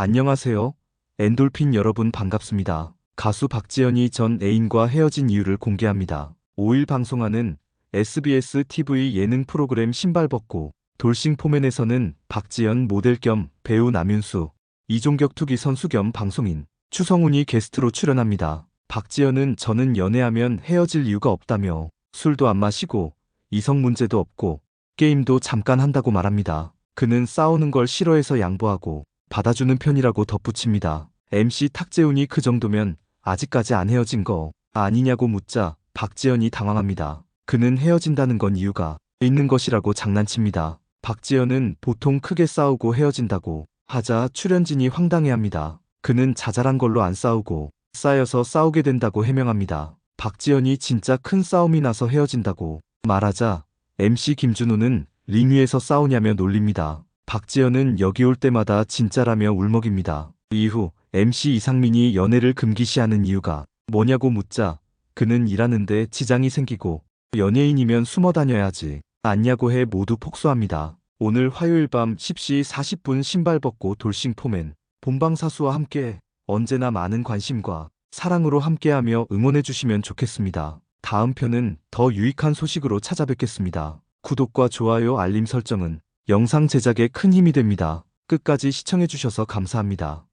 안녕하세요. 엔돌핀 여러분 반갑습니다. 가수 박지연이 전 애인과 헤어진 이유를 공개합니다. 5일 방송하는 SBS TV 예능 프로그램 신발 벗고 돌싱 포맨에서는 박지연 모델 겸 배우 남윤수, 이종격 투기 선수 겸 방송인 추성훈이 게스트로 출연합니다. 박지연은 저는 연애하면 헤어질 이유가 없다며 술도 안 마시고 이성 문제도 없고 게임도 잠깐 한다고 말합니다. 그는 싸우는 걸 싫어해서 양보하고 받아주는 편이라고 덧붙입니다. MC 탁재훈이 그 정도면 아직까지 안 헤어진 거 아니냐고 묻자 박지연이 당황합니다. 그는 헤어진다는 건 이유가 있는 것이라고 장난칩니다. 박지연은 보통 크게 싸우고 헤어진다고 하자 출연진이 황당해합니다. 그는 자잘한 걸로 안 싸우고 쌓여서 싸우게 된다고 해명합니다. 박지연이 진짜 큰 싸움이 나서 헤어진다고 말하자 MC 김준호는 링 위에서 싸우냐며 놀립니다. 박지연은 여기 올 때마다 진짜라며 울먹입니다. 이후 MC 이상민이 연애를 금기시하는 이유가 뭐냐고 묻자 그는 일하는데 지장이 생기고 연예인이면 숨어 다녀야지 않냐고 해 모두 폭소합니다. 오늘 화요일 밤 10시 40분 신발 벗고 돌싱 포맨 본방사수와 함께 언제나 많은 관심과 사랑으로 함께하며 응원해주시면 좋겠습니다. 다음 편은 더 유익한 소식으로 찾아뵙겠습니다. 구독과 좋아요 알림 설정은 영상 제작에 큰 힘이 됩니다. 끝까지 시청해주셔서 감사합니다.